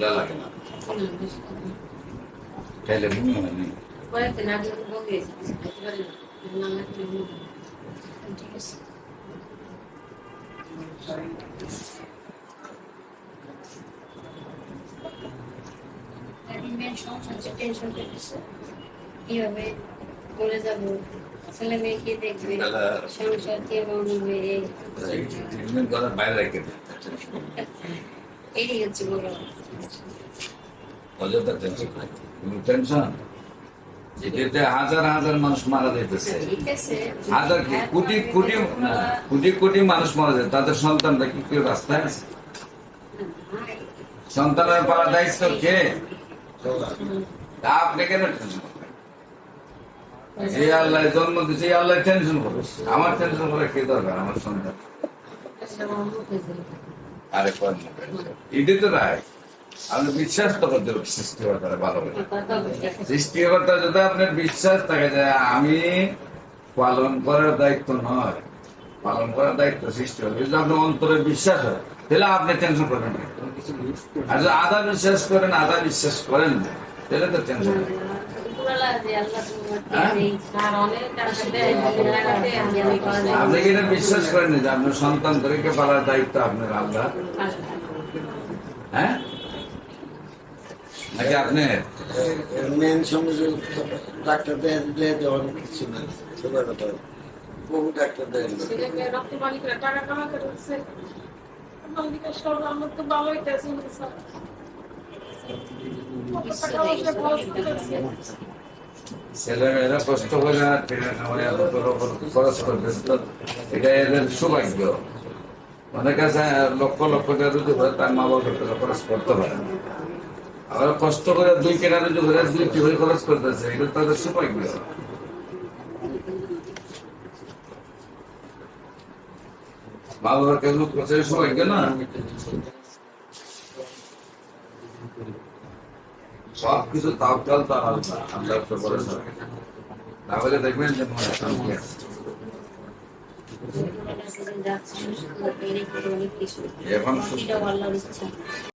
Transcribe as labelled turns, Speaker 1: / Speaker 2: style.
Speaker 1: যা লাগে না
Speaker 2: না, বেশি খাব না।
Speaker 1: খাইলে মনে হয় নি।
Speaker 2: কয়েকদিন আগে তো বকে এসেছি, খেতে পারি না। না লাগলে মনে হয়।
Speaker 1: করার।
Speaker 2: এটাই হচ্ছে বড়
Speaker 1: অযথা টেনশন টেনশন এটাতে হাজার হাজার মানুষ মারা যাইতেছে। হাজার কি? কোটি কোটি কোটি কোটি মানুষ মারা যায়। তাদের সন্তানরা কি কেউ রাস্তায় আছে? সন্তানের পাওয়ার দায়িত্ব কে? আপনি কেন টেনশন এই আল্লাহ জন্ম দিচ্ছে এই আল্লাহ টেনশন করবে। আমার টেনশন করে কে দরকার? আমার সন্তান। আমি পালন করার দায়িত্ব নয়, পালন করার দায়িত্ব সৃষ্টি হবে যদি আপনার অন্তরে বিশ্বাস হয়, তাহলে আপনি টেনশন করবেন আর যদি আধা বিশ্বাস করেন, আধা বিশ্বাস করেন তাহলে তো টেনশন আপনি কি এটা বিশ্বাস করেন যে আপনার সন্তানদেরকে পালার দায়িত্ব আপনার আল্লাহ? হ্যাঁ? নাকি আপনি?
Speaker 3: মেন সংযোগ ডাক্তার দেয় দেওয়ার কিছু না সেবার কথা। বহু ডাক্তার দেয়।
Speaker 4: রক্ত টাকা কামা করে হচ্ছে মালিকা সব আমার তো ভালোই
Speaker 1: ছেলেমেয়েরা কষ্ট করে না খরচ তো এটা এদের সৌভাগ্য। অনেক আছে লক্ষ লক্ষ টাকা রুজু করে তার মা বাবার টাকা খরচ করতে পারে আবার কষ্ট করে দুই কেনা রুজু করে দুই টিভি খরচ করতেছে, এটা তাদের সৌভাগ্য। মা বাবার কাছে সৌভাগ্য না? সব কিছু তাওকাল তার আল্লাহ আল্লাহ তো বলে তাহলে দেখবেন যে মনে শান্তি আছে। এখন